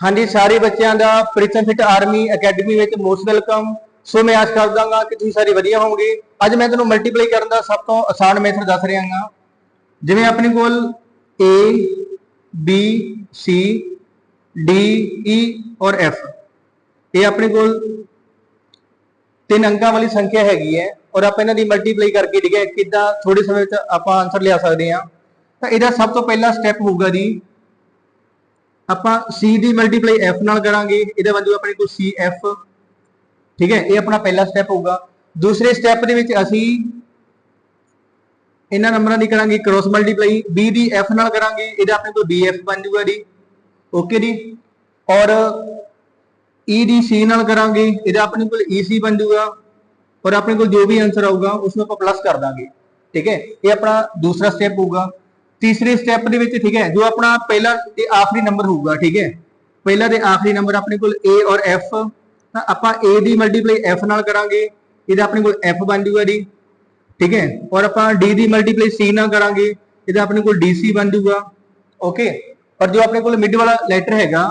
ਹਾਂਜੀ, ਸਾਰੇ ਬੱਚਿਆਂ ਦਾ ਪ੍ਰੀਤਮ ਫਿਟ ਆਰਮੀ ਅਕੈਡਮੀ ਵਿੱਚ ਮੋਸਟ ਵੈਲਕਮ। ਸੋ ਮੈਂ ਆਸ ਕਰਦਾਗਾ ਕਿ ਤੁਸੀਂ ਸਾਰੇ ਵਧੀਆ ਹੋਵੋਗੇ। ਅੱਜ ਮੈਂ ਤੁਹਾਨੂੰ ਮਲਟੀਪਲਾਈ ਕਰਨ ਦਾ ਸਭ ਤੋਂ ਆਸਾਨ ਮੈਥਡ ਦੱਸ ਰਿਹਾ ਹਾਂ। ਜਿਵੇਂ ਆਪਣੇ ਕੋਲ A, B, C, D E ਔਰ F ਇਹ ਆਪਣੇ ਕੋਲ ਤਿੰਨ ਅੰਕਾਂ ਵਾਲੀ ਸੰਖਿਆ ਹੈਗੀ ਹੈ ਔਰ ਆਪਾਂ ਇਹਨਾਂ ਦੀ ਮਲਟੀਪਲਾਈ ਕਰਕੇ ਠੀਕ ਹੈ ਕਿੱਦਾਂ ਥੋੜੇ ਸਮੇਂ ਵਿੱਚ ਆਪਾਂ ਆਨਸਰ ਲਿਆ ਸਕਦੇ ਹਾਂ। ਤਾਂ ਇਹਦਾ ਸਭ ਤੋਂ ਪਹਿਲਾ ਸਟੈਪ ਹੋਊਗਾ ਜੀ ਆਪਾਂ C ਦੀ ਮਲਟੀਪਲਾਈ F ਨਾਲ ਕਰਾਂਗੇ, ਇਹਦਾ ਬਣ ਜਾਊਗਾ ਆਪਣੇ ਕੋਲ CF ਠੀਕ ਹੈ, ਇਹ ਆਪਣਾ ਪਹਿਲਾ ਸਟੈਪ ਹੋਊਗਾ। ਦੂਸਰੇ ਸਟੈਪ ਦੇ ਵਿੱਚ ਅਸੀਂ ਇਹਨਾਂ ਨੰਬਰਾਂ ਦੀ ਕਰਾਂਗੇ ਕ੍ਰੋਸ ਮਲਟੀਪਲਾਈ B ਦੀ F ਨਾਲ ਕਰਾਂਗੇ, ਇਹਦਾ ਆਪਣੇ ਕੋਲ BF ਬਣ ਜਾਊਗਾ ਜੀ। ਓਕੇ ਜੀ? ਔਰ E ਦੀ C ਨਾਲ ਕਰਾਂਗੇ, ਇਹਦਾ ਆਪਣੇ ਕੋਲ EC ਬਣ ਜਾਊਗਾ ਔਰ ਆਪਣੇ ਕੋਲ ਜੋ ਵੀ ਆਨਸਰ ਆਊਗਾ ਉਸ ਨੂੰ ਆਪਾਂ ਪਲੱਸ ਕਰ ਦਾਂਗੇ। ਠੀਕ ਹੈ? ਇਹ ਆਪਣਾ ਦੂਸਰਾ ਸਟੈਪ ਹੋਊਗਾ। ਤੀਸਰੇ ਸਟੈਪ ਦੇ ਵਿੱਚ ਠੀਕ ਹੈ, ਜੋ ਆਪਣਾ ਪਹਿਲਾ ਤੇ ਆਖਰੀ ਨੰਬਰ ਹੋਊਗਾ, ਠੀਕ ਹੈ। ਪਹਿਲਾ ਤੇ ਆਖਰੀ ਨੰਬਰ ਆਪਣੇ ਕੋਲ A ਔਰ F, ਤਾਂ ਆਪਾਂ A ਦੀ ਮਲਟੀਪਲਾਈ F ਨਾਲ ਕਰਾਂਗੇ, ਇਹਦਾ ਆਪਣੇ ਕੋਲ F ਬਣ ਜੂਗਾ ਜੀ ਠੀਕ ਹੈ। ਔਰ ਆਪਾਂ D ਦੀ ਮਲਟੀਪਲਾਈ C ਨਾਲ ਕਰਾਂਗੇ, ਇਹਦਾ ਆਪਣੇ ਕੋਲ DC ਬਣ ਜੂਗਾ ਓਕੇ ਪਰ ਜੋ ਆਪਣੇ ਕੋਲ ਮਿਡ ਵਾਲਾ ਲੈਟਰ ਹੈਗਾ,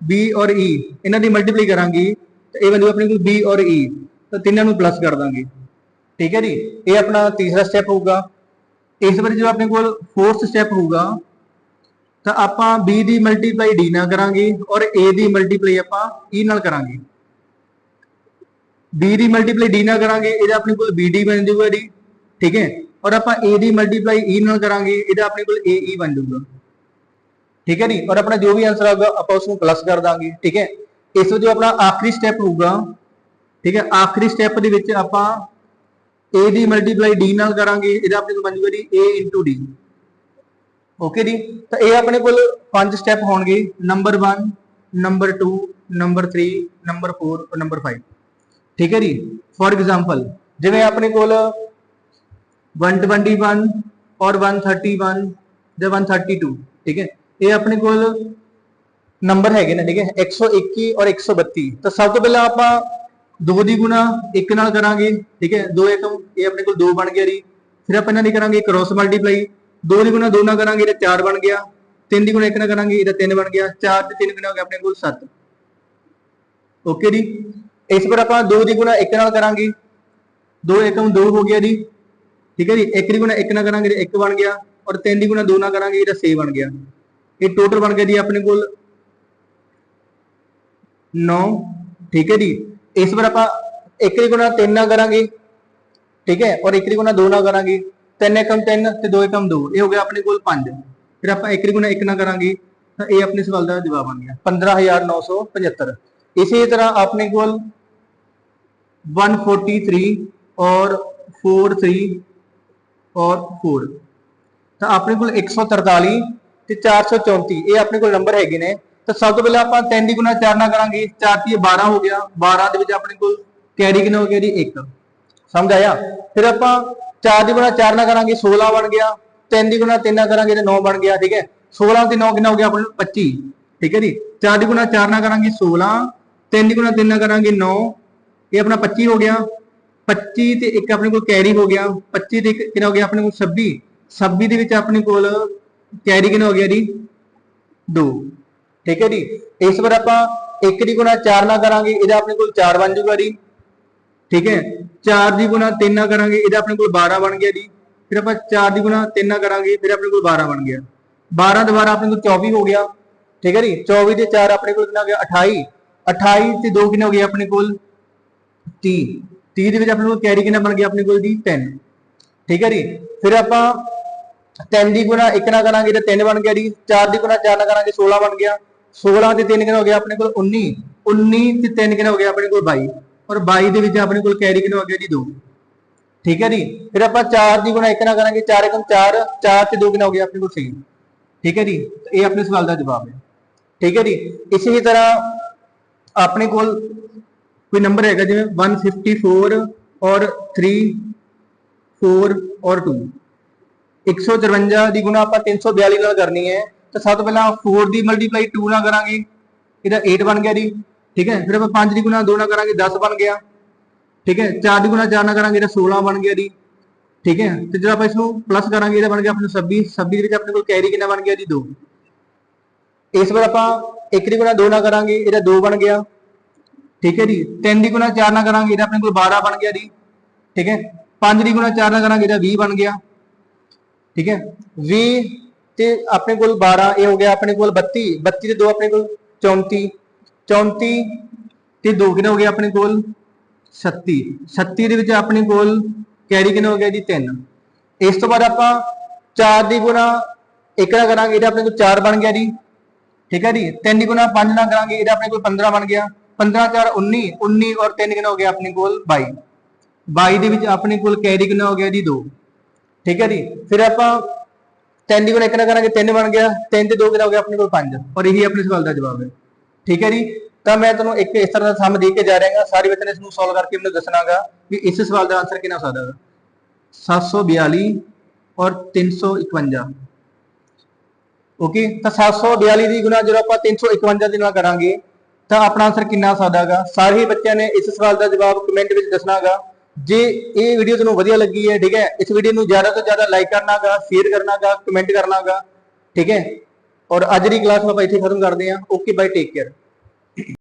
B ਔਰ E ਇਹਨਾਂ ਦੀ ਮਲਟੀਪਲਾਈ ਕਰਾਂਗੇ, ਤਾਂ ਇਹ ਬਣ ਜਾਊਗਾ ਆਪਣੇ ਕੋਲ B ਔਰ E ਤਾਂ ਤਿੰਨਾਂ ਨੂੰ ਪਲੱਸ ਕਰ ਦਾਂਗੇ, ਠੀਕ ਹੈ ਜੀ। ਇਹ ਆਪਣਾ ਤੀਸਰਾ ਸਟੈਪ ਹੋਊਗਾ। ਇਸ ਵਾਰ ਜੋ ਆਪਣੇ ਕੋਲ ਫੋਰਥ ਸਟੈਪ ਹੋਊਗਾ, ਤਾਂ ਆਪਾਂ B ਦੀ ਮਲਟੀਪਲਾਈ D ਨਾਲ ਕਰਾਂਗੇ ਔਰ A ਦੀ ਮਲਟੀਪਲਾਈ ਆਪਾਂ E ਨਾਲ ਕਰਾਂਗੇ। B ਦੀ ਮਲਟੀਪਲਾਈ D ਨਾਲ ਕਰਾਂਗੇ, ਇਹਦਾ ਆਪਣੇ ਕੋਲ BD ਬਣ ਜਾਊਗਾ ਜੀ ਠੀਕ ਹੈ? ਔਰ ਆਪਾਂ A ਦੀ ਮਲਟੀਪਲਾਈ E ਨਾਲ ਕਰਾਂਗੇ, ਇਹਦਾ ਆਪਣੇ ਕੋਲ AE ਬਣ ਜਾਊਗਾ। ਠੀਕ ਹੈ ਜੀ? ਔਰ ਆਪਣਾ ਜੋ ਵੀ ਆਨਸਰ ਆਊਗਾ, ਆਪਾਂ ਉਸ ਨੂੰ ਪਲੱਸ ਕਰ ਦਾਂਗੇ, ਠੀਕ ਹੈ? ਇਸ ਤੋਂ ਜੋ ਆਪਣਾ ਆਖਰੀ ਸਟੈਪ ਹੋਊਗਾ, ਠੀਕ ਹੈ? ਆਖਰੀ ਸਟੈਪ ਦੇ ਵਿੱਚ ਆਪਾਂ A ਦੀ ਮਲਟੀਪਲਾਈ D ਨਾਲ ਕਰਾਂਗੇ, ਇਹਦਾ ਆਪਣੇ ਕੋਲ ਬਣ ਜਾਊਗਾ ਜੀ A D ਓਕੇ ਜੀ? ਤਾਂ ਇਹ ਆਪਣੇ ਕੋਲ ਪੰਜ ਸਟੈਪ ਹੋਣਗੇ। ਨੰਬਰ 1 ਨੰਬਰ 2 ਨੰਬਰ 3 ਨੰਬਰ 4 ਔਰ ਨੰਬਰ 5 ਠੀਕ ਹੈ ਜੀ? ਫੋਰ ਐਗਜ਼ਾਮਪਲ ਜਿਵੇਂ ਆਪਣੇ ਕੋਲ 121 ਔਰ 131 ਜਾਂ 132 ਠੀਕ ਹੈ? ਇਹ ਆਪਣੇ ਕੋਲ ਨੰਬਰ ਹੈਗੇ ਨੇ, ਠੀਕ ਹੈ? 121 ਔਰ 132 ਤਾਂ ਸਭ ਤੋਂ ਪਹਿਲਾਂ ਆਪਾਂ 2 ਦੀ ਗੁਣਾ 1 ਨਾਲ ਕਰਾਂਗੇ, ਠੀਕ ਹੈ? 2 ਏਕਮ, ਇਹ ਆਪਣੇ ਕੋਲ 2 ਬਣ ਗਿਆ ਜੀ। ਫਿਰ ਆਪਾਂ ਇਹਨਾਂ ਦੀ ਕਰਾਂਗੇ ਕ੍ਰੋਸ ਮਲਟੀਪਲਾਈ 2 ਦੀ ਗੁਣਾ 2 ਨਾਲ ਕਰਾਂਗੇ, ਇਹਦਾ 4 ਬਣ ਗਿਆ। 3 ਦੀ ਗੁਣਾ 1 ਨਾਲ ਕਰਾਂਗੇ, ਇਹਦਾ 3 ਬਣ ਗਿਆ। 4 ਤੇ 3 ਗੁਣਾ ਹੋ ਗਿਆ ਆਪਣੇ ਕੋਲ 7 ਓਕੇ ਜੀ? ਇਸ ਵਾਰ ਆਪਾਂ 2 ਦੀ ਗੁਣਾ 1 ਨਾਲ ਕਰਾਂਗੇ। 2 ਏਕਮ 2 ਹੋ ਗਿਆ ਜੀ। ਠੀਕ ਹੈ ਜੀ? 1 ਦੀ ਗੁਣਾ 1 ਨਾਲ ਕਰਾਂਗੇ ਤੇ 1 ਬਣ ਗਿਆ। ਔਰ 3 ਦੀ ਗੁਣਾ 2 ਨਾਲ ਕਰਾਂਗੇ, ਇਹਦਾ 6 ਬਣ ਗਿਆ। ਇਹ ਟੋਟਲ ਬਣ ਗਿਆ ਜੀ ਆਪਣੇ ਕੋਲ 9 ਠੀਕ ਹੈ ਜੀ? ਇਸ ਵਾਰ ਆਪਾਂ 1 ਦੀ ਗੁਣਾ 3 ਨਾਲ ਕਰਾਂਗੇ, ਠੀਕ ਹੈ, ਔਰ 1 ਦੀ ਗੁਣਾ 2 ਨਾਲ ਕਰਾਂਗੇ 3 ਏਕਮ 3 ਤੇ 2 ਏਕਮ 2 ਇਹ ਹੋ ਗਿਆ ਆਪਣੇ ਕੋਲ 5 ਫਿਰ ਆਪਾਂ 1 ਦੀ ਗੁਣਾ 1 ਨਾਲ ਕਰਾਂਗੇ, ਤਾਂ ਇਹ ਆਪਣੇ ਸਵਾਲ ਦਾ ਜਵਾਬ ਬਣ ਗਿਆ। 15975 ਇਸੇ ਤਰ੍ਹਾਂ ਆਪਣੇ ਕੋਲ 143 ਔਰ 43 ਔਰ 4 ਤਾਂ ਆਪਣੇ ਕੋਲ 143 ਤੇ 434 ਇਹ ਆਪਣੇ ਕੋਲ ਨੰਬਰ ਹੈਗੇ ਨੇ। ਤਾਂ ਸਭ ਤੋਂ ਪਹਿਲਾਂ ਆਪਾਂ 3 ਦੀ ਗੁਣਾ 4 ਨਾਲ ਕਰਾਂਗੇ। 4 ਤੇ 12 ਹੋ ਗਿਆ। 12 ਦੇ ਵਿੱਚ ਆਪਣੇ ਕੋਲ ਕੈਰੀ ਕਿੰਨਾ ਹੋ ਗਿਆ ਜੀ 1 ਸਮਝ ਆਇਆ? ਫਿਰ ਆਪਾਂ 4 ਦੀ ਗੁਣਾ 4 ਨਾਲ ਕਰਾਂਗੇ। 16 ਬਣ ਗਿਆ। 3 ਦੀ ਗੁਣਾ 3 ਨਾਲ ਕਰਾਂਗੇ ਤੇ 9 ਬਣ ਗਿਆ, ਠੀਕ ਹੈ? 16 ਤੇ 9 ਕਿੰਨਾ ਹੋ ਗਿਆ? ਆਪਣੇ ਕੋਲ 25 ਠੀਕ ਹੈ ਜੀ? 4 ਦੀ ਗੁਣਾ 4 ਨਾਲ ਕਰਾਂਗੇ 16 3 ਦੀ ਗੁਣਾ 3 ਨਾਲ ਕਰਾਂਗੇ 9 ਇਹ ਆਪਣਾ 25 ਹੋ ਗਿਆ। 25 ਤੇ ਇੱਕ ਆਪਣੇ ਕੋਲ ਕੈਰੀ ਹੋ ਗਿਆ? 25 ਤੇ ਇੱਕ ਕਿੰਨਾ ਹੋ ਗਿਆ? ਆਪਣੇ ਕੋਲ 26 26 ਦੇ ਵਿੱਚ ਆਪਣੇ ਕੋਲ ਕੈਰੀ ਕਿੰਨਾ ਹੋ ਗਿਆ ਜੀ? 2 ਠੀਕ ਹੈ ਜੀ ਇਸ ਵਾਰ ਆਪਾਂ 1 ਦੀ ਗੁਣਾ 4 ਨਾਲ ਕਰਾਂਗੇ ਇਹਦਾ ਆਪਣੇ ਕੋਲ 4 ਬਣ ਜਾਊਗਾ ਜੀ ਠੀਕ ਹੈ 4 ਦੀ ਗੁਣਾ 3 ਨਾਲ ਕਰਾਂਗੇ ਇਹਦਾ ਆਪਣੇ ਕੋਲ 12 ਬਣ ਗਿਆ ਜੀ ਫਿਰ ਆਪਾਂ 4 ਦੀ ਗੁਣਾ 3 ਨਾਲ ਕਰਾਂਗੇ ਫਿਰ ਆਪਣੇ ਕੋਲ 12 ਬਣ ਗਿਆ 12 ਦੁਬਾਰਾ ਆਪਣੇ ਕੋਲ 24 ਹੋ ਗਿਆ ਠੀਕ ਹੈ ਜੀ 24 ਤੇ 4 ਆਪਣੇ ਕੋਲ ਕਿੰਨਾ ਹੋ ਗਿਆ 28 28 ਤੇ 2 ਕਿੰਨਾ ਹੋ ਗਿਆ ਆਪਣੇ ਕੋਲ 30 30 ਦੇ ਵਿੱਚ ਆਪਣੇ ਕੋਲ ਕੈਰੀ ਕਿੰਨਾ ਬਣ ਗਿਆ ਆਪਣੇ ਕੋਲ ਜੀ 10 ਠੀਕ ਹੈ ਜੀ ਫਿਰ ਆਪਾਂ 3 ਦੀ ਗੁਣਾ 1 ਨਾਲ ਕਰਾਂਗੇ ਤਾਂ 3 ਬਣ ਗਿਆ ਜੀ 4 ਦੀ ਗੁਣਾ 4 ਨਾਲ ਕਰਾਂਗੇ 16 ਬਣ ਗਿਆ 16 ਤੇ 3 ਕਿੰਨਾ ਹੋ ਗਿਆ ਆਪਣੇ ਕੋਲ? 19 19 ਤੇ 3 ਕਿੰਨਾ ਹੋ ਗਿਆ ਆਪਣੇ ਕੋਲ? 22 ਔਰ 22 ਦੇ ਵਿੱਚ ਆਪਣੇ ਕੋਲ ਕੈਰੀ ਕਿੰਨਾ ਹੋ ਗਿਆ ਜੀ? 2 ਠੀਕ ਹੈ ਜੀ? ਫਿਰ ਆਪਾਂ 4 ਦੀ ਗੁਣਾ 1 ਨਾਲ ਕਰਾਂਗੇ। 4 1 4 4 ਤੇ 2 ਕਿੰਨਾ ਹੋ ਗਿਆ ਆਪਣੇ ਕੋਲ? 6 ਠੀਕ ਹੈ ਜੀ? ਇਹ ਆਪਣੇ ਸਵਾਲ ਦਾ ਜਵਾਬ ਹੈ। ਠੀਕ ਹੈ ਜੀ? ਇਸੇ ਤਰ੍ਹਾਂ ਆਪਣੇ ਕੋਲ ਕੋਈ ਨੰਬਰ ਹੈਗਾ ਜਿਵੇਂ 154 ਔਰ 3 4 ਔਰ 2 153 ਦੀ ਗੁਣਾ ਆਪਾਂ 342 ਨਾਲ ਕਰਨੀ ਹੈ। ਤਾਂ ਸਭ ਤੋਂ ਪਹਿਲਾਂ 4 ਦੀ ਮਲਟੀਪਲਾਈ 2 ਨਾਲ ਕਰਾਂਗੇ, ਇਹਦਾ 8 ਬਣ ਗਿਆ ਜੀ, ਠੀਕ ਹੈ, ਫਿਰ ਆਪਾਂ 5 ਦੀ ਗੁਣਾ 2 ਨਾਲ ਕਰਾਂਗੇ 10 ਬਣ ਗਿਆ, ਠੀਕ ਹੈ 4 ਦੀ ਗੁਣਾ 4 ਨਾਲ ਕਰਾਂਗੇ, ਇਹਦਾ 16 ਬਣ ਗਿਆ ਜੀ, ਠੀਕ ਹੈ, ਤੇ ਜਦੋਂ ਆਪਾਂ ਇਸ ਨੂੰ ਪਲੱਸ ਕਰਾਂਗੇ, ਇਹਦਾ ਬਣ ਗਿਆ ਆਪਣੇ 26 26 ਦੇ ਵਿੱਚ ਆਪਣੇ ਕੋਲ ਕੈਰੀ ਕਿੰਨਾ ਬਣ ਗਿਆ ਜੀ 2 ਇਸ ਵਾਰ ਆਪਾਂ 1 ਦੀ ਗੁਣਾ 2 ਨਾਲ ਕਰਾਂਗੇ, ਇਹਦਾ 2 ਬਣ ਗਿਆ, ਠੀਕ ਹੈ ਜੀ 3 ਦੀ ਗੁਣਾ 4 ਨਾਲ ਕਰਾਂਗੇ, ਇਹਦਾ ਆਪਣੇ ਕੋਲ 12 ਬਣ ਗਿਆ ਜੀ, ਠੀਕ ਹੈ 5 ਦੀ ਗੁਣਾ 4 ਨਾਲ ਕਰਾਂਗੇ, ਇਹਦਾ 20 ਬਣ ਗਿਆ, ਠੀਕ ਹੈ 20 ਤੇ ਆਪਣੇ ਕੋਲ 12 ਇਹ ਹੋ ਗਿਆ ਆਪਣੇ ਕੋਲ 32 32 ਤੇ 2 ਆਪਣੇ ਕੋਲ 34 34 ਤੇ 2 ਕਿੰਨਾ ਹੋ ਗਿਆ ਆਪਣੇ ਕੋਲ? 36 36 ਦੇ ਵਿੱਚ ਆਪਣੇ ਕੋਲ ਕੈਰੀ ਕਿੰਨਾ ਹੋ ਗਿਆ ਜੀ? 3 ਇਸ ਤੋਂ ਬਾਅਦ ਆਪਾਂ 4 ਦੀ ਗੁਣਾ 1 ਨਾਲ ਕਰਾਂਗੇ, ਇਹਦਾ ਆਪਣੇ ਕੋਲ 4 ਬਣ ਗਿਆ ਜੀ। ਠੀਕ ਹੈ ਜੀ? 3 ਦੀ ਗੁਣਾ 5 ਨਾਲ ਕਰਾਂਗੇ, ਇਹਦਾ ਆਪਣੇ ਕੋਲ 15 ਬਣ ਗਿਆ। 15 4 19 19 ਔਰ 3 ਕਿੰਨਾ ਹੋ ਗਿਆ ਆਪਣੇ ਕੋਲ? 22 22 ਦੇ ਵਿੱਚ ਆਪਣੇ ਕੋਲ ਕੈਰੀ ਕਿੰਨਾ ਹੋ ਗਿਆ ਜੀ? 2 ਠੀਕ ਹੈ ਜੀ? ਫਿਰ ਆਪਾਂ 3 ਦੀ ਗੁਣਾ 1 ਨਾਲ ਕਰਾਂਗੇ 3 ਬਣ ਗਿਆ 3 ਤੇ 2 ਕਿੰਨਾ ਹੋ ਗਿਆ, ਆਪਣੇ ਕੋਲ 5 ਔਰ ਇਹੀ ਆਪਣੇ ਸਵਾਲ ਦਾ ਜਵਾਬ ਹੈ। ਠੀਕ ਹੈ ਜੀ? ਤਾਂ ਮੈਂ ਤੁਹਾਨੂੰ ਇੱਕ ਇਸ ਤਰ੍ਹਾਂ ਦਾ ਸਮ ਦੇ ਕੇ ਜਾ ਰਿਹਾ ਹਾਂ। ਸਾਰੇ ਬੱਚਿਆਂ ਨੇ ਇਸ ਨੂੰ ਸੋਲਵ ਕਰਕੇ ਮੈਨੂੰ ਦੱਸਣਾਗਾ ਵੀ ਇਸ ਸਵਾਲ ਦਾ ਆਨਸਰ ਕਿੰਨਾ ਹੋ ਸਕਦਾ ਹੈ 742 ਔਰ 351 ਓਕੇ? ਤਾਂ 742 ਦੀ ਗੁਣਾ ਜਦੋਂ ਆਪਾਂ 351 ਦੇ ਨਾਲ ਕਰਾਂਗੇ, ਤਾਂ ਆਪਣਾ ਆਨਸਰ ਕਿੰਨਾ ਆ ਸਕਦਾ ਸਾਰੇ ਹੀ ਬੱਚਿਆਂ ਨੇ ਇਸ ਸਵਾਲ ਦਾ ਜਵਾਬ ਕਮੈਂਟ ਵਿੱਚ ਦੱਸਣਾਗਾ। ਜੇ ਇਹ ਵੀਡੀਓ ਤੁਹਾਨੂੰ ਵਧੀਆ ਲੱਗੀ ਹੈ, ਠੀਕ ਹੈ, ਇਸ ਵੀਡੀਓ ਨੂੰ ਜ਼ਿਆਦਾ ਤੋਂ ਜ਼ਿਆਦਾ ਲਾਈਕ ਕਰਨਾਗਾ ਸ਼ੇਅਰ ਕਰਨਾਗਾ ਕਮੈਂਟ ਕਰਨਾਗਾ, ਠੀਕ ਹੈ, ਔਰ ਅੱਜ ਦੀ ਕਲਾਸ ਆਪਾਂ ਇੱਥੇ ਖਤਮ ਕਰਦੇ ਹਾਂ। ਓਕੇ ਬਾਈ ਟੇਕ ਕੇਅਰ